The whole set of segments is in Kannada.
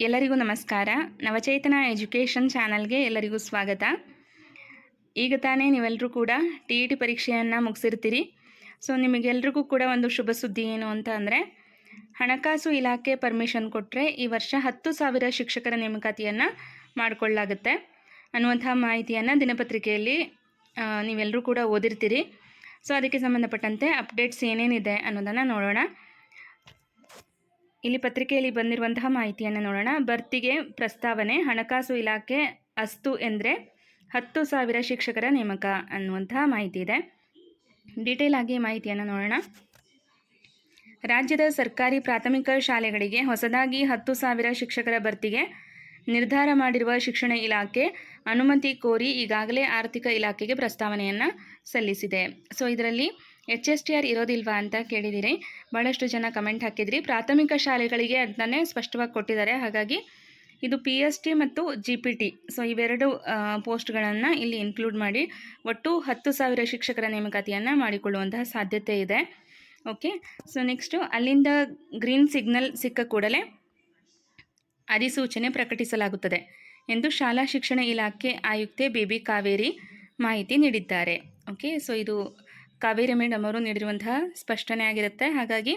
ಎಲ್ಲರಿಗೂ ನಮಸ್ಕಾರ. ನವಚೇತನ ಎಜುಕೇಷನ್ ಚಾನಲ್ಗೆ ಎಲ್ಲರಿಗೂ ಸ್ವಾಗತ. ಈಗ ತಾನೇ ನೀವೆಲ್ಲರೂ ಕೂಡ ಟಿ ಇ ಟಿ ಪರೀಕ್ಷೆಯನ್ನು ಮುಗಿಸಿರ್ತೀರಿ. ಸೊ, ನಿಮಗೆಲ್ರಿಗೂ ಕೂಡ ಒಂದು ಶುಭ ಸುದ್ದಿ ಏನು ಅಂತ ಅಂದರೆ, ಹಣಕಾಸು ಇಲಾಖೆ ಪರ್ಮಿಷನ್ ಕೊಟ್ಟರೆ ಈ ವರ್ಷ ಹತ್ತು ಸಾವಿರ ಶಿಕ್ಷಕರ ನೇಮಕಾತಿಯನ್ನು ಮಾಡಿಕೊಳ್ಳಲಾಗುತ್ತೆ ಅನ್ನುವಂಥ ಮಾಹಿತಿಯನ್ನು ದಿನಪತ್ರಿಕೆಯಲ್ಲಿ ನೀವೆಲ್ಲರೂ ಕೂಡ ಓದಿರ್ತೀರಿ. ಸೊ, ಅದಕ್ಕೆ ಸಂಬಂಧಪಟ್ಟಂತೆ ಅಪ್ಡೇಟ್ಸ್ ಏನೇನಿದೆ ಅನ್ನೋದನ್ನು ನೋಡೋಣ. ಇಲ್ಲಿ ಪತ್ರಿಕೆಯಲ್ಲಿ ಬಂದಿರುವಂತಹ ಮಾಹಿತಿಯನ್ನು ನೋಡೋಣ. ಭರ್ತಿಗೆ ಪ್ರಸ್ತಾವನೆ, ಹಣಕಾಸು ಇಲಾಖೆ ಅಸ್ತು ಎಂದರೆ ಹತ್ತು ಸಾವಿರ ಶಿಕ್ಷಕರ ನೇಮಕ ಅನ್ನುವಂತಹ ಮಾಹಿತಿ ಇದೆ. ಡೀಟೇಲ್ ಆಗಿ ಮಾಹಿತಿಯನ್ನು ನೋಡೋಣ. ರಾಜ್ಯದ ಸರ್ಕಾರಿ ಪ್ರಾಥಮಿಕ ಶಾಲೆಗಳಿಗೆ ಹೊಸದಾಗಿ ಹತ್ತು ಸಾವಿರ ಶಿಕ್ಷಕರ ಭರ್ತಿಗೆ ನಿರ್ಧಾರ ಮಾಡಿರುವ ಶಿಕ್ಷಣ ಇಲಾಖೆ ಅನುಮತಿ ಕೋರಿ ಈಗಾಗಲೇ ಆರ್ಥಿಕ ಇಲಾಖೆಗೆ ಪ್ರಸ್ತಾವನೆಯನ್ನು ಸಲ್ಲಿಸಿದೆ. ಸೊ ಇದರಲ್ಲಿ ಎಚ್ ಎಸ್ ಟಿ ಆರ್ ಇರೋದಿಲ್ವಾ ಅಂತ ಕೇಳಿದ್ದೀರಿ ಭಾಳಷ್ಟು ಜನ ಕಮೆಂಟ್ ಹಾಕಿದ್ರಿ. ಪ್ರಾಥಮಿಕ ಶಾಲೆಗಳಿಗೆ ಅದನ್ನೇ ಸ್ಪಷ್ಟವಾಗಿ ಕೊಟ್ಟಿದ್ದಾರೆ. ಹಾಗಾಗಿ ಇದು ಪಿ ಎಸ್ ಟಿ ಮತ್ತು ಜಿ ಪಿ ಟಿ. ಸೊ ಇವೆರಡು ಪೋಸ್ಟ್ಗಳನ್ನು ಇಲ್ಲಿ ಇನ್ಕ್ಲೂಡ್ ಮಾಡಿ ಒಟ್ಟು ಹತ್ತು ಸಾವಿರ ಶಿಕ್ಷಕರ ನೇಮಕಾತಿಯನ್ನು ಮಾಡಿಕೊಳ್ಳುವಂತಹ ಸಾಧ್ಯತೆ ಇದೆ. ಓಕೆ ಸೊ ನೆಕ್ಸ್ಟು ಅಲ್ಲಿಂದ ಗ್ರೀನ್ ಸಿಗ್ನಲ್ ಸಿಕ್ಕ ಕೂಡಲೇ ಅಧಿಸೂಚನೆ ಪ್ರಕಟಿಸಲಾಗುತ್ತದೆ ಎಂದು ಶಾಲಾ ಶಿಕ್ಷಣ ಇಲಾಖೆ ಆಯುಕ್ತೆ ಬಿ ಕಾವೇರಿ ಮಾಹಿತಿ ನೀಡಿದ್ದಾರೆ. ಓಕೆ ಸೊ ಇದು ಕಾವೇರಿ ಮೇಡಮ್ ಅವರು ನೀಡಿರುವಂತಹ ಸ್ಪಷ್ಟನೆ ಆಗಿರುತ್ತೆ. ಹಾಗಾಗಿ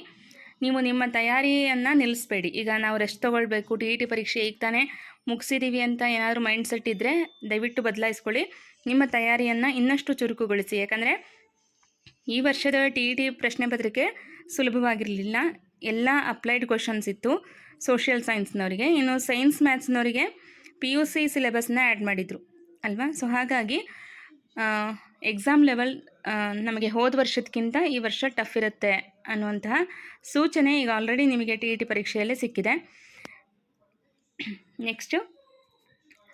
ನೀವು ನಿಮ್ಮ ತಯಾರಿಯನ್ನು ನಿಲ್ಲಿಸಬೇಡಿ. ಈಗ ನಾವು ರೆಸ್ಟ್ ತೊಗೊಳ್ಬೇಕು ಟಿ ಇ ಟಿ ಪರೀಕ್ಷೆ ಈಗ ತಾನೇ ಮುಗಿಸಿದ್ದೀವಿ ಅಂತ ಏನಾದರೂ ಮೈಂಡ್ ಸೆಟ್ ಇದ್ದರೆ ದಯವಿಟ್ಟು ಬದಲಾಯಿಸ್ಕೊಳ್ಳಿ. ನಿಮ್ಮ ತಯಾರಿಯನ್ನು ಇನ್ನಷ್ಟು ಚುರುಕುಗೊಳಿಸಿ. ಯಾಕಂದರೆ ಈ ವರ್ಷದ ಟಿ ಇ ಟಿ ಪ್ರಶ್ನೆ ಪತ್ರಿಕೆ ಸುಲಭವಾಗಿರಲಿಲ್ಲ. ಎಲ್ಲ ಅಪ್ಲೈಡ್ ಕ್ವಶನ್ಸ್ ಇತ್ತು ಸೋಷಿಯಲ್ ಸೈನ್ಸ್ನವರಿಗೆ ಇನ್ನು ಸೈನ್ಸ್ ಮ್ಯಾಥ್ಸ್ನವರಿಗೆ ಪಿ ಯು ಸಿ ಸಿಲೆಬಸ್ನ ಆ್ಯಡ್ ಮಾಡಿದರು. ಅಲ್ವಾ? ಸೊ ಹಾಗಾಗಿ ಎಕ್ಸಾಮ್ ಲೆವೆಲ್ ನಮಗೆ ಹೋದ ವರ್ಷಕ್ಕಿಂತ ಈ ವರ್ಷ ಟಫ್ ಇರುತ್ತೆ ಅನ್ನುವಂತಹ ಸೂಚನೆ ಈಗ ಆಲ್ರೆಡಿ ನಿಮಗೆ ಟಿ ಇ ಟಿ ಪರೀಕ್ಷೆಯಲ್ಲೇ ಸಿಕ್ಕಿದೆ. ನೆಕ್ಸ್ಟು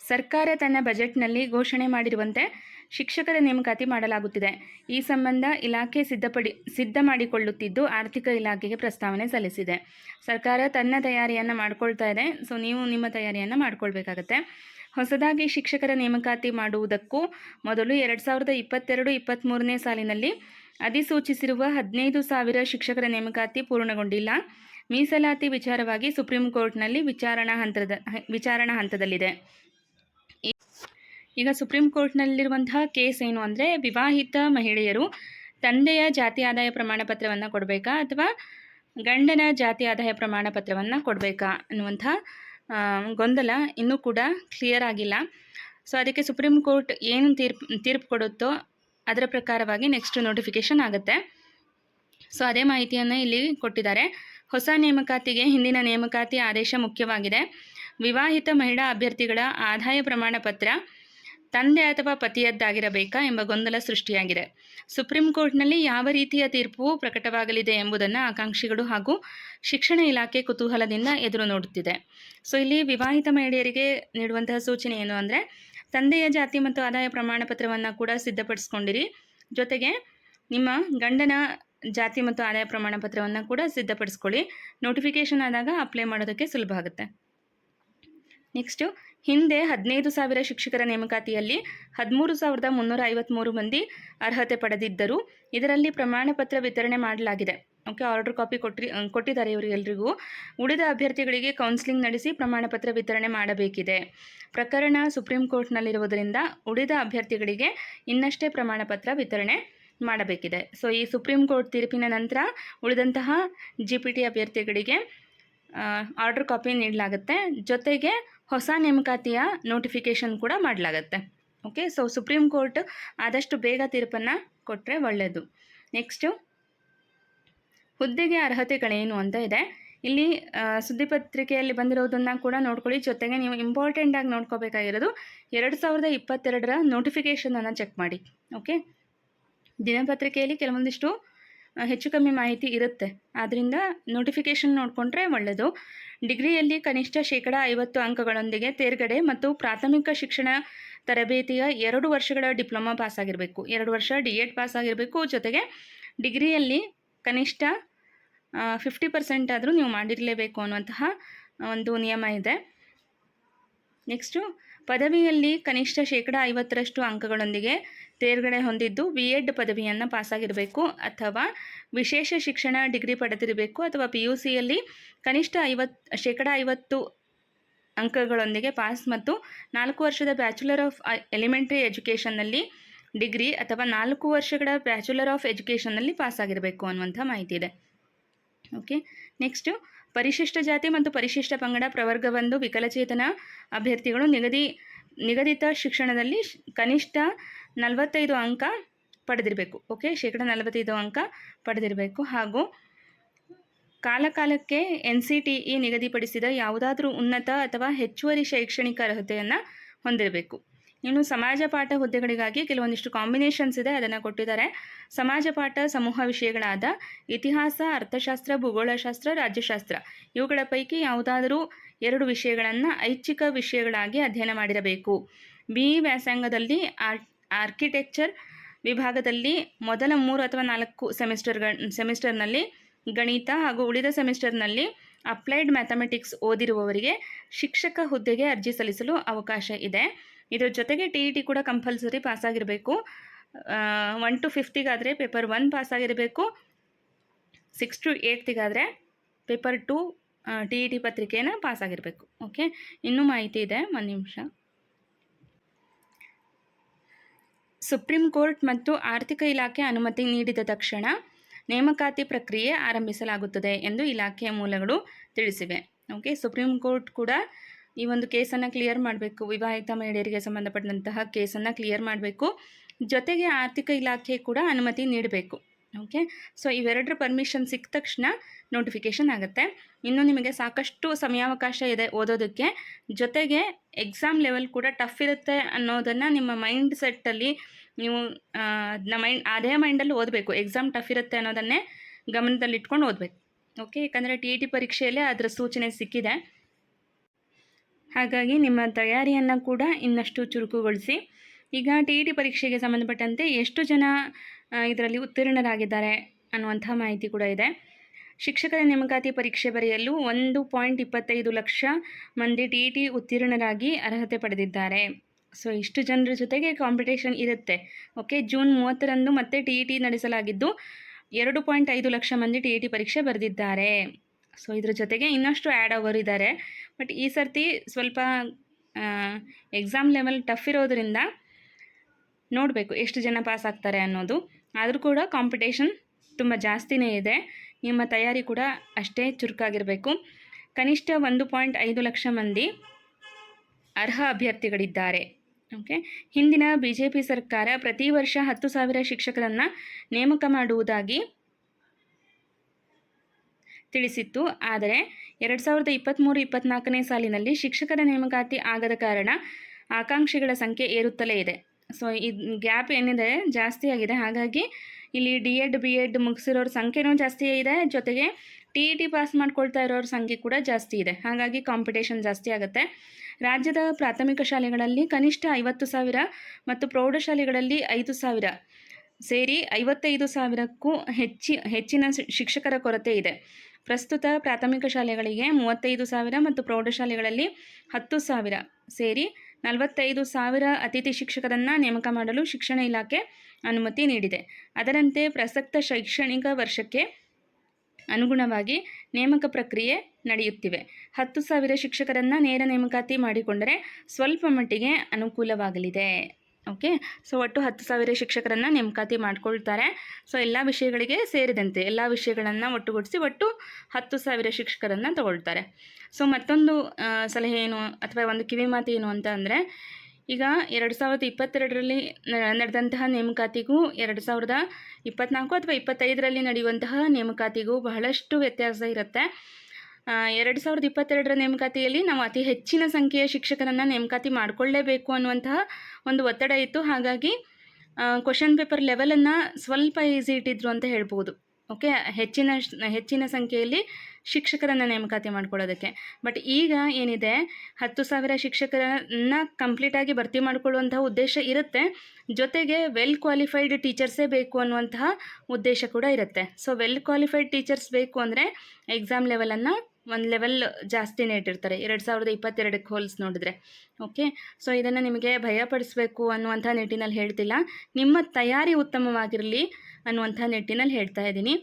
ಸರ್ಕಾರ ತನ್ನ ಬಜೆಟ್ನಲ್ಲಿ ಘೋಷಣೆ ಮಾಡಿರುವಂತೆ ಶಿಕ್ಷಕರ ನೇಮಕಾತಿ ಮಾಡಲಾಗುತ್ತಿದೆ. ಈ ಸಂಬಂಧ ಇಲಾಖೆ ಸಿದ್ಧಪಡಿ, ಸಿದ್ಧ ಮಾಡಿಕೊಳ್ಳುತ್ತಿದ್ದು ಆರ್ಥಿಕ ಇಲಾಖೆಗೆ ಪ್ರಸ್ತಾವನೆ ಸಲ್ಲಿಸಿದೆ. ಸರ್ಕಾರ ತನ್ನ ತಯಾರಿಯನ್ನು ಮಾಡ್ಕೊಳ್ತಾ ಇದೆ. ಸೊ ನೀವು ನಿಮ್ಮ ತಯಾರಿಯನ್ನು ಮಾಡ್ಕೊಳ್ಬೇಕಾಗತ್ತೆ. ಹೊಸದಾಗಿ ಶಿಕ್ಷಕರ ನೇಮಕಾತಿ ಮಾಡುವುದಕ್ಕೂ ಮೊದಲು ಎರಡು ಸಾವಿರದ ಇಪ್ಪತ್ತೆರಡು ಇಪ್ಪತ್ತ್ಮೂರನೇ ಸಾಲಿನಲ್ಲಿ ಅಧಿಸೂಚಿಸಿರುವ ಹದಿನೈದು ಸಾವಿರ ಶಿಕ್ಷಕರ ನೇಮಕಾತಿ ಪೂರ್ಣಗೊಂಡಿಲ್ಲ. ಮೀಸಲಾತಿ ವಿಚಾರವಾಗಿ ಸುಪ್ರೀಂ ಕೋರ್ಟ್ನಲ್ಲಿ ವಿಚಾರಣಾ ಹಂತದ, ವಿಚಾರಣಾ ಹಂತದಲ್ಲಿದೆ. ಈಗ ಸುಪ್ರೀಂ ಕೋರ್ಟ್ನಲ್ಲಿರುವಂತಹ ಕೇಸ್ ಏನು ಅಂದರೆ ವಿವಾಹಿತ ಮಹಿಳೆಯರು ತಂದೆಯ ಜಾತಿ ಆದಾಯ ಪ್ರಮಾಣ ಪತ್ರವನ್ನು ಕೊಡಬೇಕಾ ಅಥವಾ ಗಂಡನ ಜಾತಿ ಆದಾಯ ಪ್ರಮಾಣ ಪತ್ರವನ್ನು ಕೊಡಬೇಕಾ ಅನ್ನುವಂಥ ಗೊಂದಲ ಇನ್ನೂ ಕೂಡ ಕ್ಲಿಯರ್ ಆಗಿಲ್ಲ. ಸೊ ಅದಕ್ಕೆ ಸುಪ್ರೀಂ ಕೋರ್ಟ್ ಏನು ತೀರ್ಪು ತೀರ್ಪು ಕೊಡುತ್ತೋ ಅದರ ಪ್ರಕಾರವಾಗಿ ನೆಕ್ಸ್ಟ್ ನೋಟಿಫಿಕೇಷನ್ ಆಗುತ್ತೆ. ಸೊ ಅದೇ ಮಾಹಿತಿಯನ್ನು ಇಲ್ಲಿ ಕೊಟ್ಟಿದ್ದಾರೆ. ಹೊಸ ನೇಮಕಾತಿಗೆ ಹಿಂದಿನ ನೇಮಕಾತಿ ಆದೇಶ ಮುಖ್ಯವಾಗಿದೆ. ವಿವಾಹಿತ ಮಹಿಳಾ ಅಭ್ಯರ್ಥಿಗಳ ಆದಾಯ ಪ್ರಮಾಣ ಪತ್ರ ತಂದೆ ಅಥವಾ ಪತಿಯದ್ದಾಗಿರಬೇಕಾ ಎಂಬ ಗೊಂದಲ ಸೃಷ್ಟಿಯಾಗಿದೆ. ಸುಪ್ರೀಂ ಕೋರ್ಟ್ನಲ್ಲಿ ಯಾವ ರೀತಿಯ ತೀರ್ಪು ಪ್ರಕಟವಾಗಲಿದೆ ಎಂಬುದನ್ನು ಆಕಾಂಕ್ಷಿಗಳು ಹಾಗೂ ಶಿಕ್ಷಣ ಇಲಾಖೆ ಕುತೂಹಲದಿಂದ ಎದುರು ನೋಡುತ್ತಿದೆ. ಸೊ, ಇಲ್ಲಿ ವಿವಾಹಿತ ಮಹಿಳೆಯರಿಗೆ ನೀಡುವಂತಹ ಸೂಚನೆ ಏನು ಅಂದರೆ, ತಂದೆಯ ಜಾತಿ ಮತ್ತು ಆದಾಯ ಪ್ರಮಾಣ ಪತ್ರವನ್ನು ಕೂಡ ಸಿದ್ಧಪಡಿಸ್ಕೊಂಡಿರಿ. ಜೊತೆಗೆ ನಿಮ್ಮ ಗಂಡನ ಜಾತಿ ಮತ್ತು ಆದಾಯ ಪ್ರಮಾಣ ಪತ್ರವನ್ನು ಕೂಡ ಸಿದ್ಧಪಡಿಸ್ಕೊಳ್ಳಿ. ನೋಟಿಫಿಕೇಷನ್ ಆದಾಗ ಅಪ್ಲೈ ಮಾಡೋದಕ್ಕೆ ಸುಲಭ ಆಗುತ್ತೆ. ನೆಕ್ಸ್ಟು ಹಿಂದೆ ಹದಿನೈದು ಸಾವಿರ ಶಿಕ್ಷಕರ ನೇಮಕಾತಿಯಲ್ಲಿ ಹದಿಮೂರು ಸಾವಿರದ ಮುನ್ನೂರ ಐವತ್ತ್ಮೂರು ಮಂದಿ ಅರ್ಹತೆ ಪಡೆದಿದ್ದರು. ಇದರಲ್ಲಿ ಪ್ರಮಾಣ ಪತ್ರ ವಿತರಣೆ ಮಾಡಲಾಗಿದೆ. ಓಕೆ ಆರ್ಡರ್ ಕಾಪಿ ಕೊಟ್ಟಿ ಕೊಟ್ಟಿದ್ದಾರೆ ಇವರಿಗೆಲ್ರಿಗೂ ಉಳಿದ ಅಭ್ಯರ್ಥಿಗಳಿಗೆ ಕೌನ್ಸಿಲಿಂಗ್ ನಡೆಸಿ ಪ್ರಮಾಣ ಪತ್ರ ವಿತರಣೆ ಮಾಡಬೇಕಿದೆ. ಪ್ರಕರಣ ಸುಪ್ರೀಂ ಕೋರ್ಟ್ನಲ್ಲಿರುವುದರಿಂದ ಉಳಿದ ಅಭ್ಯರ್ಥಿಗಳಿಗೆ ಇನ್ನಷ್ಟೇ ಪ್ರಮಾಣ ಪತ್ರ ವಿತರಣೆ ಮಾಡಬೇಕಿದೆ. ಸೊ ಈ ಸುಪ್ರೀಂ ಕೋರ್ಟ್ ತೀರ್ಪಿನ ನಂತರ ಉಳಿದಂತಹ ಜಿ ಪಿ ಟಿ ಅಭ್ಯರ್ಥಿಗಳಿಗೆ ಆರ್ಡರ್ ಕಾಪಿ ನೀಡಲಾಗುತ್ತೆ. ಜೊತೆಗೆ ಹೊಸ ನೇಮಕಾತಿಯ ನೋಟಿಫಿಕೇಷನ್ ಕೂಡ ಮಾಡಲಾಗತ್ತೆ. ಓಕೆ ಸೊ ಸುಪ್ರೀಂ ಕೋರ್ಟ್ ಆದಷ್ಟು ಬೇಗ ತೀರ್ಪನ್ನು ಕೊಟ್ಟರೆ ಒಳ್ಳೆಯದು ನೆಕ್ಸ್ಟು ಹುದ್ದೆಗೆ ಅರ್ಹತೆಗಳೇನು ಅಂತ ಇದೆ. ಇಲ್ಲಿ ಸುದ್ದಿಪತ್ರಿಕೆಯಲ್ಲಿ ಬಂದಿರೋದನ್ನು ಕೂಡ ನೋಡ್ಕೊಳ್ಳಿ. ಜೊತೆಗೆ ನೀವು ಇಂಪಾರ್ಟೆಂಟಾಗಿ ನೋಡ್ಕೋಬೇಕಾಗಿರೋದು ಎರಡು ಸಾವಿರದ ಇಪ್ಪತ್ತೆರಡರ ನೋಟಿಫಿಕೇಷನನ್ನು ಚೆಕ್ ಮಾಡಿ. ಓಕೆ ದಿನಪತ್ರಿಕೆಯಲ್ಲಿ ಕೆಲವೊಂದಿಷ್ಟು ಹೆಚ್ಚು ಕಮ್ಮಿ ಮಾಹಿತಿ ಇರುತ್ತೆ. ಆದ್ದರಿಂದ ನೋಟಿಫಿಕೇಷನ್ ನೋಡಿಕೊಂಡ್ರೆ ಒಳ್ಳೆಯದು ಡಿಗ್ರಿಯಲ್ಲಿ ಕನಿಷ್ಠ ಶೇಕಡ ಐವತ್ತು ಅಂಕಗಳೊಂದಿಗೆ ತೇರ್ಗಡೆ ಮತ್ತು ಪ್ರಾಥಮಿಕ ಶಿಕ್ಷಣ ತರಬೇತಿಯ ಎರಡು ವರ್ಷಗಳ ಡಿಪ್ಲೊಮಾ ಪಾಸ್ ಆಗಿರಬೇಕು ಎರಡು ವರ್ಷ ಡಿ ಎಡ್ ಪಾಸ್ ಆಗಿರಬೇಕು ಜೊತೆಗೆ ಡಿಗ್ರಿಯಲ್ಲಿ ಕನಿಷ್ಠ ಫಿಫ್ಟಿ ಪರ್ಸೆಂಟ್ ಆದರೂ ನೀವು ಮಾಡಿರಲೇಬೇಕು ಅನ್ನುವಂತಹ ಒಂದು ನಿಯಮ ಇದೆ. ನೆಕ್ಸ್ಟು ಪದವಿಯಲ್ಲಿ ಕನಿಷ್ಠ ಶೇಕಡ ಐವತ್ತರಷ್ಟು ಅಂಕಗಳೊಂದಿಗೆ ತೇರ್ಗಡೆ ಹೊಂದಿದ್ದು ಬಿ ಎಡ್ ಪದವಿಯನ್ನು ಪಾಸಾಗಿರಬೇಕು ಅಥವಾ ವಿಶೇಷ ಶಿಕ್ಷಣ ಡಿಗ್ರಿ ಪಡೆದಿರಬೇಕು ಅಥವಾ ಪಿ ಯು ಸಿಯಲ್ಲಿ ಕನಿಷ್ಠ ಐವತ್ತು ಶೇಕಡ ಐವತ್ತು ಅಂಕಗಳೊಂದಿಗೆ ಪಾಸ್ ಮತ್ತು ನಾಲ್ಕು ವರ್ಷದ ಬ್ಯಾಚುಲರ್ ಆಫ್ ಎಲಿಮೆಂಟ್ರಿ ಎಜುಕೇಷನ್ನಲ್ಲಿ ಡಿಗ್ರಿ ಅಥವಾ ನಾಲ್ಕು ವರ್ಷಗಳ ಬ್ಯಾಚುಲರ್ ಆಫ್ ಎಜುಕೇಷನ್ನಲ್ಲಿ ಪಾಸ್ ಆಗಿರಬೇಕು ಅನ್ನುವಂಥ ಮಾಹಿತಿ ಇದೆ. ಓಕೆ ನೆಕ್ಸ್ಟು ಪರಿಶಿಷ್ಟ ಜಾತಿ ಮತ್ತು ಪರಿಶಿಷ್ಟ ಪಂಗಡ ಪ್ರವರ್ಗವೊಂದು ವಿಕಲಚೇತನ ಅಭ್ಯರ್ಥಿಗಳು ನಿಗದಿ ನಿಗದಿತ ಶಿಕ್ಷಣದಲ್ಲಿ ಕನಿಷ್ಠ ನಲವತ್ತೈದು ಅಂಕ ಪಡೆದಿರಬೇಕು. ಓಕೆ ಶೇಕಡ ನಲವತ್ತೈದು ಅಂಕ ಪಡೆದಿರಬೇಕು. ಹಾಗೂ ಕಾಲಕಾಲಕ್ಕೆ ಎನ್ ಸಿ ಟಿ ಇ ನಿಗದಿಪಡಿಸಿದ ಯಾವುದಾದ್ರೂ ಉನ್ನತ ಅಥವಾ ಹೆಚ್ಚುವರಿ ಶೈಕ್ಷಣಿಕ ಅರ್ಹತೆಯನ್ನು ಹೊಂದಿರಬೇಕು. ಇನ್ನು ಸಮಾಜ ಪಾಠ ಹುದ್ದೆಗಳಿಗಾಗಿ ಕೆಲವೊಂದಿಷ್ಟು ಕಾಂಬಿನೇಷನ್ಸ್ ಇದೆ, ಅದನ್ನು ಕೊಟ್ಟಿದ್ದಾರೆ. ಸಮಾಜ ಪಾಠ, ಸಮೂಹ ವಿಷಯಗಳಾದ ಇತಿಹಾಸ, ಅರ್ಥಶಾಸ್ತ್ರ, ಭೂಗೋಳಶಾಸ್ತ್ರ, ರಾಜ್ಯಶಾಸ್ತ್ರ. ಇವುಗಳ ಪೈಕಿ ಯಾವುದಾದರೂ ಎರಡು ವಿಷಯಗಳನ್ನು ಐಚ್ಛಿಕ ವಿಷಯಗಳಾಗಿ ಅಧ್ಯಯನ ಮಾಡಿರಬೇಕು. ಬಿ ಇ ವ್ಯಾಸಂಗದಲ್ಲಿ ಆರ್, ಆರ್ಕಿಟೆಕ್ಚರ್ ವಿಭಾಗದಲ್ಲಿ ಮೊದಲ ಮೂರು ಅಥವಾ ನಾಲ್ಕು ಸೆಮಿಸ್ಟರ್ಗಳ ಸೆಮಿಸ್ಟರ್ನಲ್ಲಿ ಗಣಿತ ಹಾಗೂ ಉಳಿದ ಸೆಮಿಸ್ಟರ್ನಲ್ಲಿ ಅಪ್ಲೈಡ್ ಮ್ಯಾಥಮೆಟಿಕ್ಸ್ ಓದಿರುವವರಿಗೆ ಶಿಕ್ಷಕ ಹುದ್ದೆಗೆ ಅರ್ಜಿ ಸಲ್ಲಿಸಲು ಅವಕಾಶ ಇದೆ. ಇದರ ಜೊತೆಗೆ ಟಿ ಇ ಟಿ ಕೂಡ ಕಂಪಲ್ಸರಿ ಪಾಸಾಗಿರಬೇಕು. ಒನ್ ಟು ಫಿಫ್ತಿಗಾದರೆ ಪೇಪರ್ ಒನ್ ಪಾಸಾಗಿರಬೇಕು. Six to ಏಯ್ತಿಗಾದರೆ paper two T E T ಪತ್ರಿಕೆನ ಪಾಸಾಗಿರಬೇಕು ಓಕೆ ಇನ್ನೂ ಮಾಹಿತಿ ಇದೆ. ಒಂದು ನಿಮಿಷ. ಸುಪ್ರೀಂ ಕೋರ್ಟ್ ಮತ್ತು ಆರ್ಥಿಕ ಇಲಾಖೆ ಅನುಮತಿ ನೀಡಿದ ತಕ್ಷಣ ನೇಮಕಾತಿ ಪ್ರಕ್ರಿಯೆ ಆರಂಭಿಸಲಾಗುತ್ತದೆ ಎಂದು ಇಲಾಖೆಯ ಮೂಲಗಳು ತಿಳಿಸಿವೆ. ಓಕೆ ಸುಪ್ರೀಂ ಕೋರ್ಟ್ ಕೂಡ ಈ ಒಂದು ಕೇಸನ್ನು ಕ್ಲಿಯರ್ ಮಾಡಬೇಕು. ವಿವಾಹಿತ ಮಹಿಳೆಯರಿಗೆ ಸಂಬಂಧಪಟ್ಟಂತಹ ಕೇಸನ್ನು ಕ್ಲಿಯರ್ ಮಾಡಬೇಕು. ಜೊತೆಗೆ ಆರ್ಥಿಕ ಇಲಾಖೆ ಕೂಡ ಅನುಮತಿ ನೀಡಬೇಕು. ಓಕೆ ಸೊ ಇವೆರಡರ ಪರ್ಮಿಷನ್ ಸಿಕ್ಕ ತಕ್ಷಣ ನೋಟಿಫಿಕೇಷನ್ ಆಗುತ್ತೆ. ಇನ್ನು ನಿಮಗೆ ಸಾಕಷ್ಟು ಸಮಯಾವಕಾಶ ಇದೆ ಓದೋದಕ್ಕೆ. ಜೊತೆಗೆ ಎಕ್ಸಾಮ್ ಲೆವೆಲ್ ಕೂಡ ಟಫ್ ಇರುತ್ತೆ ಅನ್ನೋದನ್ನು ನಿಮ್ಮ ಮೈಂಡ್ ಸೆಟ್ಟಲ್ಲಿ ನೀವು ಅದನ್ನ ಮೈಂಡ್ ಅದೇ ಮೈಂಡಲ್ಲಿ ಓದಬೇಕು. ಎಕ್ಸಾಮ್ ಟಫ್ ಇರುತ್ತೆ ಅನ್ನೋದನ್ನೇ ಗಮನದಲ್ಲಿಟ್ಕೊಂಡು ಓದಬೇಕು. ಓಕೆ ಯಾಕಂದರೆ ಟಿ ಇ ಟಿ ಪರೀಕ್ಷೆಯಲ್ಲೇ ಅದರ ಸೂಚನೆ ಸಿಕ್ಕಿದೆ. ಹಾಗಾಗಿ ನಿಮ್ಮ ತಯಾರಿಯನ್ನು ಕೂಡ ಇನ್ನಷ್ಟು ಚುರುಕುಗೊಳಿಸಿ. ಈಗ ಟಿ ಇ ಟಿ ಪರೀಕ್ಷೆಗೆ ಸಂಬಂಧಪಟ್ಟಂತೆ ಎಷ್ಟು ಜನ ಇದರಲ್ಲಿ ಉತ್ತೀರ್ಣರಾಗಿದ್ದಾರೆ ಅನ್ನುವಂಥ ಮಾಹಿತಿ ಕೂಡ ಇದೆ. ಶಿಕ್ಷಕರ ನೇಮಕಾತಿ ಪರೀಕ್ಷೆ ಬರೆಯಲು ಒಂದು ಪಾಯಿಂಟ್ ಇಪ್ಪತ್ತೈದು ಲಕ್ಷ ಮಂದಿ ಟಿ ಇ ಟಿ ಉತ್ತೀರ್ಣರಾಗಿ ಅರ್ಹತೆ ಪಡೆದಿದ್ದಾರೆ. ಸೊ ಇಷ್ಟು ಜನರ ಜೊತೆಗೆ ಕಾಂಪಿಟೇಷನ್ ಇರುತ್ತೆ. ಓಕೆ ಜೂನ್ ಮೂವತ್ತರಂದು ಮತ್ತೆ ಟಿ ಇ ಟಿ ನಡೆಸಲಾಗಿದ್ದು ಎರಡು ಪಾಯಿಂಟ್ ಐದು ಲಕ್ಷ ಮಂದಿ ಟಿ ಇ ಟಿ ಪರೀಕ್ಷೆ ಬರೆದಿದ್ದಾರೆ. ಸೊ ಇದ್ರ ಜೊತೆಗೆ ಇನ್ನಷ್ಟು ಆ್ಯಡ್ ಓವರ್ ಇದ್ದಾರೆ ಬಟ್ ಈ ಸರ್ತಿ ಸ್ವಲ್ಪ ಎಕ್ಸಾಮ್ ಲೆವೆಲ್ ಟಫ್ ಇರೋದರಿಂದ ನೋಡಬೇಕು ಎಷ್ಟು ಜನ ಪಾಸ್ ಆಗ್ತಾರೆ ಅನ್ನೋದು. ಆದರೂ ಕೂಡ ಕಾಂಪಿಟೇಷನ್ ತುಂಬ ಜಾಸ್ತಿನೇ ಇದೆ. ನಿಮ್ಮ ತಯಾರಿ ಕೂಡ ಅಷ್ಟೇ ಚುರುಕಾಗಿರಬೇಕು. ಕನಿಷ್ಠ ಒಂದು ಪಾಯಿಂಟ್ ಐದು ಲಕ್ಷ ಮಂದಿ ಅರ್ಹ ಅಭ್ಯರ್ಥಿಗಳಿದ್ದಾರೆ. ಓಕೆ ಹಿಂದಿನ ಬಿ ಜೆ ಪಿ ಸರ್ಕಾರ ಪ್ರತಿ ವರ್ಷ ಹತ್ತು ಸಾವಿರ ಶಿಕ್ಷಕರನ್ನು ನೇಮಕ ಮಾಡುವುದಾಗಿ ತಿಳಿಸಿತ್ತು. ಆದರೆ ಎರಡು ಸಾವಿರದ ಇಪ್ಪತ್ತ್ಮೂರು ಇಪ್ಪತ್ತ್ನಾಲ್ಕನೇ ಸಾಲಿನಲ್ಲಿ ಶಿಕ್ಷಕರ ನೇಮಕಾತಿ ಆಗದ ಕಾರಣ ಆಕಾಂಕ್ಷಿಗಳ ಸಂಖ್ಯೆ ಏರುತ್ತಲೇ ಇದೆ. ಸೊ ಈ ಗ್ಯಾಪ್ ಏನಿದೆ, ಜಾಸ್ತಿ ಆಗಿದೆ. ಹಾಗಾಗಿ ಇಲ್ಲಿ ಡಿ ಎಡ್ ಬಿ ಎಡ್ ಮುಗಿಸಿರೋರ ಸಂಖ್ಯೆನೂ ಜಾಸ್ತಿ ಇದೆ. ಜೊತೆಗೆ ಟಿ ಇ ಟಿ ಪಾಸ್ ಮಾಡ್ಕೊಳ್ತಾ ಇರೋರ ಸಂಖ್ಯೆ ಕೂಡ ಜಾಸ್ತಿ ಇದೆ. ಹಾಗಾಗಿ ಕಾಂಪಿಟೇಷನ್ ಜಾಸ್ತಿ ಆಗುತ್ತೆ. ರಾಜ್ಯದ ಪ್ರಾಥಮಿಕ ಶಾಲೆಗಳಲ್ಲಿ ಕನಿಷ್ಠ ಐವತ್ತು ಸಾವಿರ ಮತ್ತು ಪ್ರೌಢಶಾಲೆಗಳಲ್ಲಿ ಐದು ಸಾವಿರ ಸೇರಿ ಐವತ್ತೈದು ಸಾವಿರಕ್ಕೂ ಹೆಚ್ಚಿ, ಹೆಚ್ಚಿನ ಶಿಕ್ಷಕರ ಕೊರತೆ ಇದೆ. ಪ್ರಸ್ತುತ ಪ್ರಾಥಮಿಕ ಶಾಲೆಗಳಿಗೆ ಮೂವತ್ತೈದು ಸಾವಿರ ಮತ್ತು ಪ್ರೌಢಶಾಲೆಗಳಲ್ಲಿ ಹತ್ತು ಸಾವಿರ ಸೇರಿ ನಲವತ್ತೈದು ಸಾವಿರ ಅತಿಥಿ ಶಿಕ್ಷಕರನ್ನು ನೇಮಕ ಮಾಡಲು ಶಿಕ್ಷಣ ಇಲಾಖೆ ಅನುಮತಿ ನೀಡಿದೆ. ಅದರಂತೆ ಪ್ರಸಕ್ತ ಶೈಕ್ಷಣಿಕ ವರ್ಷಕ್ಕೆ ಅನುಗುಣವಾಗಿ ನೇಮಕ ಪ್ರಕ್ರಿಯೆ ನಡೆಯುತ್ತಿವೆ. ಹತ್ತು ಸಾವಿರ ಶಿಕ್ಷಕರನ್ನು ನೇರ ನೇಮಕಾತಿ ಮಾಡಿಕೊಂಡರೆ ಸ್ವಲ್ಪ ಮಟ್ಟಿಗೆ ಅನುಕೂಲವಾಗಲಿದೆ. ಓಕೆ ಸೊ ಒಟ್ಟು ಹತ್ತು ಸಾವಿರ ಶಿಕ್ಷಕರನ್ನು ನೇಮಕಾತಿ ಮಾಡಿಕೊಳ್ತಾರೆ. ಸೊ ಎಲ್ಲ ವಿಷಯಗಳಿಗೆ ಸೇರಿದಂತೆ, ಎಲ್ಲ ವಿಷಯಗಳನ್ನು ಒಟ್ಟುಗೂಡಿಸಿ ಒಟ್ಟು ಹತ್ತು ಸಾವಿರ ಶಿಕ್ಷಕರನ್ನು ತಗೊಳ್ತಾರೆ. ಸೊ ಮತ್ತೊಂದು ಸಲಹೆ ಏನು ಅಥವಾ ಒಂದು ಕಿವಿ ಮಾತು ಏನು ಅಂತ ಅಂದರೆ, ಈಗ ಎರಡು ಸಾವಿರದ ಇಪ್ಪತ್ತೆರಡರಲ್ಲಿ ನಡೆದಂತಹ ನೇಮಕಾತಿಗೂ ಎರಡು ಸಾವಿರದ ಇಪ್ಪತ್ನಾಲ್ಕು ಅಥವಾ ಇಪ್ಪತ್ತೈದರಲ್ಲಿ ನಡೆಯುವಂತಹ ನೇಮಕಾತಿಗೂ ಬಹಳಷ್ಟು ವ್ಯತ್ಯಾಸ ಇರುತ್ತೆ. ಎರಡು ಸಾವಿರದ ಇಪ್ಪತ್ತೆರಡರ ನೇಮಕಾತಿಯಲ್ಲಿ ನಾವು ಅತಿ ಹೆಚ್ಚಿನ ಸಂಖ್ಯೆಯ ಶಿಕ್ಷಕರನ್ನು ನೇಮಕಾತಿ ಮಾಡಿಕೊಳ್ಳೇಬೇಕು ಅನ್ನುವಂತಹ ಒಂದು ಒತ್ತಡ ಇತ್ತು. ಹಾಗಾಗಿ ಕ್ವಶನ್ ಪೇಪರ್ ಲೆವೆಲನ್ನು ಸ್ವಲ್ಪ ಈಸಿ ಇಟ್ಟಿದ್ರು ಅಂತ ಹೇಳ್ಬೋದು. ಓಕೆ ಹೆಚ್ಚಿನ ಹೆಚ್ಚಿನ ಸಂಖ್ಯೆಯಲ್ಲಿ ಶಿಕ್ಷಕರನ್ನು ನೇಮಕಾತಿ ಮಾಡ್ಕೊಳ್ಳೋದಕ್ಕೆ. ಬಟ್ ಈಗ ಏನಿದೆ? ಹತ್ತು ಸಾವಿರ ಶಿಕ್ಷಕರನ್ನು ಕಂಪ್ಲೀಟಾಗಿ ಭರ್ತಿ ಮಾಡಿಕೊಳ್ಳುವಂತಹ ಉದ್ದೇಶ ಇರುತ್ತೆ. ಜೊತೆಗೆ ವೆಲ್ ಕ್ವಾಲಿಫೈಡ್ ಟೀಚರ್ಸೇ ಬೇಕು ಅನ್ನುವಂತಹ ಉದ್ದೇಶ ಕೂಡ ಇರುತ್ತೆ. ಸೊ ವೆಲ್ ಕ್ವಾಲಿಫೈಡ್ ಟೀಚರ್ಸ್ ಬೇಕು ಅಂದರೆ ಎಕ್ಸಾಮ್ ಲೆವೆಲನ್ನು ಒಂದು ಲೆವೆಲ್ ಜಾಸ್ತಿನೇ ಇಟ್ಟಿರ್ತಾರೆ ಎರಡು ಸಾವಿರದ ಇಪ್ಪತ್ತೆರಡಕ್ಕೆ ಹೋಲ್ಸ್ ನೋಡಿದ್ರೆ. ಓಕೆ ಸೊ ಇದನ್ನು ನಿಮಗೆ ಭಯಪಡಿಸಬೇಕು ಅನ್ನುವಂಥ ನಿಟ್ಟಿನಲ್ಲಿ ಹೇಳ್ತಿಲ್ಲ. ನಿಮ್ಮ ತಯಾರಿ ಉತ್ತಮವಾಗಿರಲಿ ಅನ್ನುವಂಥ ನಿಟ್ಟಿನಲ್ಲಿ ಹೇಳ್ತಾ ಇದ್ದೀನಿ.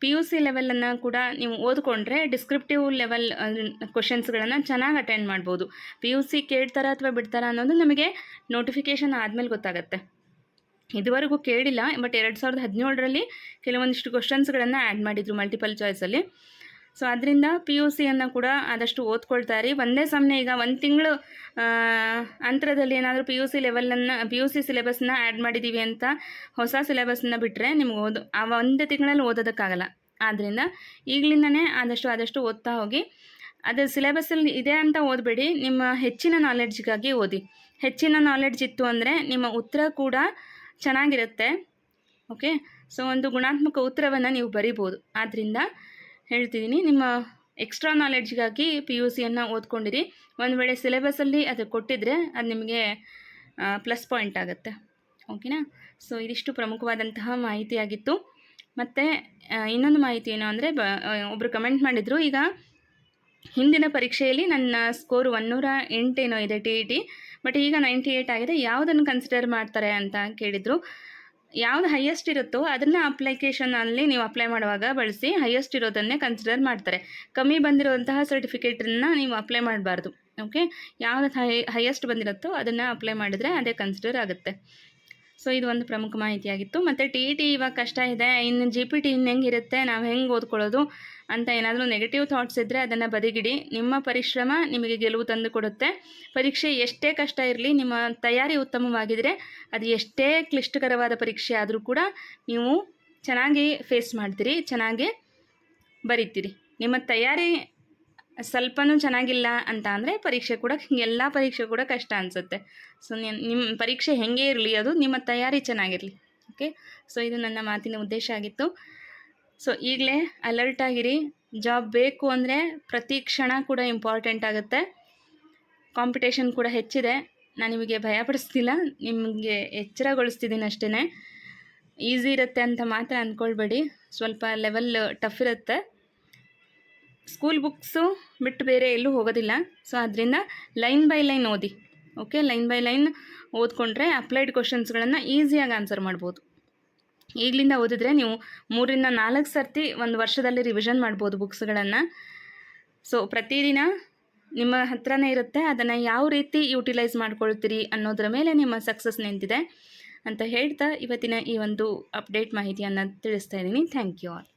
ಪಿ ಯು ಸಿ ಲೆವೆಲನ್ನು ಕೂಡ ನೀವು ಓದ್ಕೊಂಡ್ರೆ ಡಿಸ್ಕ್ರಿಪ್ಟಿವ್ ಲೆವೆಲ್ ಕ್ವಶನ್ಸ್ಗಳನ್ನು ಚೆನ್ನಾಗಿ ಅಟೆಂಡ್ ಮಾಡ್ಬೋದು. ಪಿ ಯು ಸಿ ಕೇಳ್ತಾರಾ ಅಥವಾ ಬಿಡ್ತಾರಾ ಅನ್ನೋದು ನಮಗೆ ನೋಟಿಫಿಕೇಷನ್ ಆದಮೇಲೆ ಗೊತ್ತಾಗುತ್ತೆ. ಇದುವರೆಗೂ ಕೇಳಿಲ್ಲ ಬಟ್ ಎರಡು ಸಾವಿರದ ಹದಿನೇಳರಲ್ಲಿ ಕೆಲವೊಂದಿಷ್ಟು ಕ್ವಶನ್ಸ್ಗಳನ್ನು ಆ್ಯಡ್ ಮಾಡಿದರು ಮಲ್ಟಿಪಲ್ ಚಾಯ್ಸಲ್ಲಿ ಸೊ ಅದರಿಂದ ಪಿ ಯು ಸಿಯನ್ನು ಕೂಡ ಆದಷ್ಟು ಓದ್ಕೊಳ್ತಾರೆ. ಒಂದೇ ಸಮನೆ ಈಗ ಒಂದು ತಿಂಗಳು ಅಂತರದಲ್ಲಿ ಏನಾದರೂ ಪಿ ಯು ಸಿ ಲೆವೆಲನ್ನು ಪಿ ಯು ಸಿ ಸಿಲೆಬಸ್ನ ಆ್ಯಡ್ ಮಾಡಿದ್ದೀವಿ ಅಂತ ಹೊಸ ಸಿಲೆಬಸ್ನ ಬಿಟ್ಟರೆ ನಿಮ್ಗೆ ಓದು, ಆ ಒಂದೇ ತಿಂಗಳಲ್ಲಿ ಓದೋದಕ್ಕಾಗಲ್ಲ. ಆದ್ದರಿಂದ ಈಗಲಿಂದನೇ ಆದಷ್ಟು ಆದಷ್ಟು ಓದ್ತಾ ಹೋಗಿ, ಅದು ಸಿಲೆಬಸ್ಸಲ್ಲಿ ಇದೆ ಅಂತ ಓದಬೇಡಿ, ನಿಮ್ಮ ಹೆಚ್ಚಿನ ನಾಲೆಡ್ಜ್ಗಾಗಿ ಓದಿ. ಹೆಚ್ಚಿನ ನಾಲೆಡ್ಜ್ ಇತ್ತು ಅಂದರೆ ನಿಮ್ಮ ಉತ್ತರ ಕೂಡ ಚೆನ್ನಾಗಿರುತ್ತೆ. ಓಕೆ ಸೊ ಒಂದು ಗುಣಾತ್ಮಕ ಉತ್ತರವನ್ನು ನೀವು ಬರಿಬೋದು. ಆದ್ದರಿಂದ ಹೇಳ್ತಿದ್ದೀನಿ. ನಿಮ್ಮ ಎಕ್ಸ್ಟ್ರಾ ನಾಲೆಡ್ಜ್ಗಾಗಿ ಪಿ ಯು ಸಿಯನ್ನು ಓದ್ಕೊಂಡಿರಿ. ಒಂದು ವೇಳೆ ಸಿಲೆಬಸಲ್ಲಿ ಅದು ಕೊಟ್ಟಿದ್ರೆ ಅದು ನಿಮಗೆ ಪ್ಲಸ್ ಪಾಯಿಂಟ್ ಆಗುತ್ತೆ. ಓಕೆನಾ? ಸೊ ಇದಿಷ್ಟು ಪ್ರಮುಖವಾದಂತಹ ಮಾಹಿತಿಯಾಗಿತ್ತು. ಮತ್ತು ಇನ್ನೊಂದು ಮಾಹಿತಿ ಏನು ಅಂದರೆ, ಬ ಒಬ್ಬರು ಕಮೆಂಟ್ ಮಾಡಿದರು. ಈಗ ಹಿಂದಿನ ಪರೀಕ್ಷೆಯಲ್ಲಿ ನನ್ನ ಸ್ಕೋರ್ ಒನ್ನೂರ ಎಂಟೇನೋ ಇದೆ ಟಿ ಇ ಟಿ ಬಟ್ ಈಗ ನೈಂಟಿ ಏಯ್ಟ್ ಆಗಿದೆ. ಯಾವುದನ್ನು ಕನ್ಸಿಡರ್ ಮಾಡ್ತಾರೆ ಅಂತ ಕೇಳಿದರು. ಯಾವ್ದು ಹೈಯೆಸ್ಟ್ ಇರುತ್ತೋ ಅದನ್ನು ಅಪ್ಲಿಕೇಶನಲ್ಲಿ ನೀವು ಅಪ್ಲೈ ಮಾಡುವಾಗ ಬಳಸಿ ಹೈಯೆಸ್ಟ್ ಇರೋದನ್ನೇ ಕನ್ಸಿಡರ್ ಮಾಡ್ತಾರೆ. ಕಮ್ಮಿ ಬಂದಿರುವಂತಹ ಸರ್ಟಿಫಿಕೇಟನ್ನು ನೀವು ಅಪ್ಲೈ ಮಾಡಬಾರ್ದು. ಓಕೆ ಯಾವ್ದು ಹೈ ಹೈಯೆಸ್ಟ್ ಬಂದಿರುತ್ತೋ ಅದನ್ನು ಅಪ್ಲೈ ಮಾಡಿದರೆ ಅದೇ ಕನ್ಸಿಡರ್ ಆಗುತ್ತೆ. ಸೊ ಇದು ಒಂದು ಪ್ರಮುಖ ಮಾಹಿತಿಯಾಗಿತ್ತು. ಮತ್ತು ಟಿ ಇ ಟಿ ಇವಾಗ ಕಷ್ಟ ಇದೆ. ಇನ್ನು ಜಿ ಪಿ ಟಿ ಇನ್ನು ಹೆಂಗಿರುತ್ತೆ, ನಾವು ಹೆಂಗೆ ಓದ್ಕೊಳ್ಳೋದು ಅಂತ ಏನಾದರೂ ನೆಗೆಟಿವ್ ಥಾಟ್ಸ್ ಇದ್ದರೆ ಅದನ್ನು ಬದಿಗಿಡಿ. ನಿಮ್ಮ ಪರಿಶ್ರಮ ನಿಮಗೆ ಗೆಲುವು ತಂದು ಕೊಡುತ್ತೆ. ಪರೀಕ್ಷೆ ಎಷ್ಟೇ ಕಷ್ಟ ಇರಲಿ, ನಿಮ್ಮ ತಯಾರಿ ಉತ್ತಮವಾಗಿದ್ದರೆ ಅದು ಎಷ್ಟೇ ಕ್ಲಿಷ್ಟಕರವಾದ ಪರೀಕ್ಷೆ ಆದರೂ ಕೂಡ ನೀವು ಚೆನ್ನಾಗಿ ಫೇಸ್ ಮಾಡ್ತೀರಿ, ಚೆನ್ನಾಗಿ ಬರೀತೀರಿ. ನಿಮ್ಮ ತಯಾರಿ ಸ್ವಲ್ಪನೂ ಚೆನ್ನಾಗಿಲ್ಲ ಅಂತ ಅಂದರೆ ಪರೀಕ್ಷೆ ಕೂಡ, ಎಲ್ಲ ಪರೀಕ್ಷೆ ಕೂಡ ಕಷ್ಟ ಅನಿಸುತ್ತೆ. ಸೊ ನಿಮ್ಮ ಪರೀಕ್ಷೆ ಹೆಂಗೆ ಇರಲಿ, ಅದು ನಿಮ್ಮ ತಯಾರಿ ಚೆನ್ನಾಗಿರಲಿ ಓಕೆ ಸೊ ಇದು ನನ್ನ ಮಾತಿನ ಉದ್ದೇಶ ಆಗಿತ್ತು. ಸೊ ಈಗಲೇ ಅಲರ್ಟ್ ಆಗಿರಿ. ಜಾಬ್ ಬೇಕು ಅಂದರೆ ಪ್ರತಿ ಕ್ಷಣ ಕೂಡ ಇಂಪಾರ್ಟೆಂಟ್ ಆಗುತ್ತೆ. ಕಾಂಪಿಟೇಷನ್ ಕೂಡ ಹೆಚ್ಚಿದೆ. ನಾನು ನಿಮಗೆ ಭಯಪಡಿಸ್ತಿಲ್ಲ ನಿಮಗೆ ಎಚ್ಚರಗೊಳಿಸ್ತಿದ್ದೀನಿ ಅಷ್ಟೇ ಈಸಿ ಇರುತ್ತೆ ಅಂತ ಮಾತ್ರ ಅಂದ್ಕೊಳ್ಬೇಡಿ ಸ್ವಲ್ಪ ಲೆವೆಲ್ ಟಫ್ ಇರುತ್ತೆ. ಸ್ಕೂಲ್ ಬುಕ್ಸು ಬಿಟ್ಟು ಬೇರೆ ಎಲ್ಲೂ ಹೋಗೋದಿಲ್ಲ. ಸೊ ಅದರಿಂದ ಲೈನ್ ಬೈ ಲೈನ್ ಓದಿ. ಓಕೆ ಲೈನ್ ಬೈ ಲೈನ್ ಓದ್ಕೊಂಡ್ರೆ ಅಪ್ಲೈಡ್ ಕ್ವಶನ್ಸ್ಗಳನ್ನು ಈಸಿಯಾಗಿ ಆನ್ಸರ್ ಮಾಡ್ಬೋದು. ಈಗಲಿಂದ ಓದಿದ್ರೆ ನೀವು ಮೂರಿಂದ ನಾಲ್ಕು ಸರ್ತಿ ಒಂದು ವರ್ಷದಲ್ಲಿ ರಿವಿಷನ್ ಮಾಡ್ಬೋದು ಬುಕ್ಸ್ಗಳನ್ನು ಸೊ ಪ್ರತಿದಿನ ನಿಮ್ಮ ಹತ್ರನೇ ಇರುತ್ತೆ. ಅದನ್ನು ಯಾವ ರೀತಿ ಯೂಟಿಲೈಸ್ ಮಾಡ್ಕೊಳ್ತೀರಿ ಅನ್ನೋದರ ಮೇಲೆ ನಿಮ್ಮ ಸಕ್ಸಸ್ ನಿಂತಿದೆ ಅಂತ ಹೇಳ್ತಾ ಇವತ್ತಿನ ಈ ಒಂದು ಅಪ್ಡೇಟ್ ಮಾಹಿತಿಯನ್ನು ತಿಳಿಸ್ತಾ ಇದ್ದೀನಿ. Thank you all